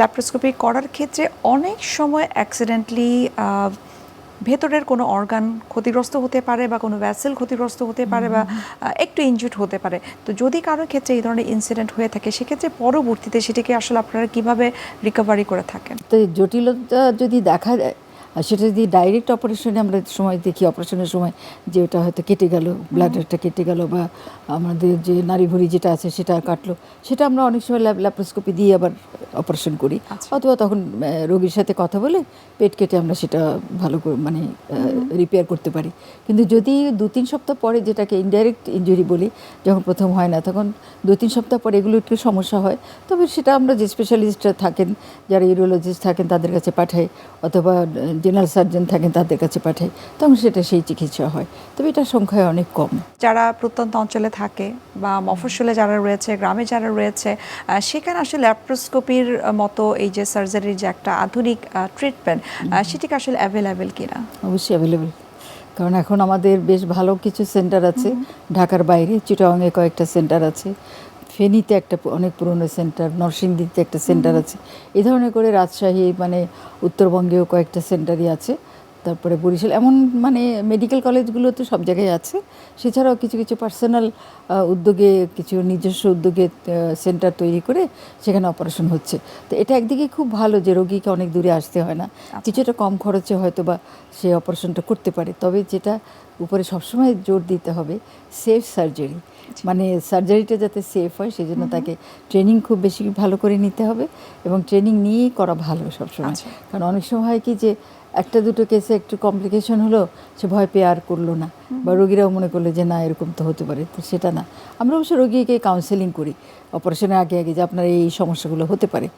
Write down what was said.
Laparoscopy করার ক্ষেত্রে অনেক সময় অ্যাক্সিডেন্টলি ভেতরের কোনো অর্গান ক্ষতিগ্রস্ত হতে পারে বা কোনো ভ্যাসেল ক্ষতিগ্রস্ত হতে পারে বা একটু ইনজুর্ড হতে পারে। তো যদি কারোর ক্ষেত্রে এই ধরনের ইনসিডেন্ট হয়ে থাকে সেক্ষেত্রে পরবর্তীতে সেটাকে আসলে আপনারা কীভাবে রিকভারি করে থাকেন? তো এই জটিলতা যদি দেখা যায় আর সেটা যদি ডাইরেক্ট অপারেশনে আমরা সময় দেখি অপারেশনের সময় যে ওটা হয়তো কেটে গেল ব্লাডারটা কেটে গেল বা আমাদের যে নাড়িভুড়ি যেটা আছে সেটা কাটলো সেটা আমরা অনেক সময় ল্যাপ্রোস্কোপি দিয়ে আবার অপারেশন করি। আচ্ছা। অথবা তখন রোগীর সাথে কথা বলে পেট কেটে আমরা সেটা ভালো করে মানে রিপেয়ার করতে পারি। কিন্তু যদি দু তিন সপ্তাহ পরে যেটাকে ইনডাইরেক্ট ইনজুরি বলি যখন প্রথম হয় না তখন দু তিন সপ্তাহ পরে এগুলো একটু সমস্যা হয়। তবে সেটা আমরা যে স্পেশালিস্ট থাকেন যারা ইউরোলজিস্ট থাকেন তাদের কাছে পাঠাই। অথবা জেনারেল সার্জন থাকেন তাদের কাছে পাঠাই। তখন সেটা সেই চিকিৎসা হয়। তবে এটা সংখ্যায় অনেক কম। যারা প্রত্যন্ত অঞ্চলে থাকে বা মফস্বলে যারা রয়েছে গ্রামে যারা রয়েছে সেখানে আসলে ল্যাপ্রোস্কোপির মতো এই যে সার্জারির যে একটা আধুনিক ট্রিটমেন্ট সেটিকে আসলে অ্যাভেলেবেল কিনা? অবশ্যই অ্যাভেলেবেল কারণ এখন আমাদের বেশ ভালো কিছু সেন্টার আছে। ঢাকার বাইরে চিটাংয়ে কয়েকটা সেন্টার আছে। ফেনীতে একটা অনেক পুরনো সেন্টার নরসিংদীতে একটা সেন্টার আছে। এ ধরনের করে রাজশাহী মানে উত্তরবঙ্গেও কয়েকটা সেন্টারই আছে। তারপরে বরিশাল এমন মানে মেডিকেল কলেজগুলো তো সব জায়গায় আছে। সেছাড়াও কিছু কিছু পার্সোনাল উদ্যোগে কিছু নিজস্ব উদ্যোগে সেন্টার তৈরি করে সেখানে অপারেশন হচ্ছে। তো এটা একদিকে খুব ভালো যে রোগীকে অনেক দূরে আসতে হয় না। কিছুটা কম খরচে হয়তো বা সে অপারেশনটা করতে পারে। তবে যেটা উপরে সবসময় জোর দিতে হবে সেফ সার্জারি মানে সার্জারিটা যাতে সেফ হয় সেই জন্য তাকে ট্রেনিং খুব বেশি ভালো করে নিতে হবে এবং ট্রেনিং নিয়েই করা ভালো সবসময়। আচ্ছা। কারণ অনেক সময় হয় কি যে একটা দুটো কেসে একটু কমপ্লিকেশন হলো সে ভয় পেয়ে আর করল না। বা রোগীরাও মনে করল যে না এরকম তো হতে পারে। তো সেটা না। আমরা অবশ্য রোগীকে কাউন্সেলিং করি। অপারেশনের আগে আগে যে আপনার এই সমস্যাগুলো হতে পারে।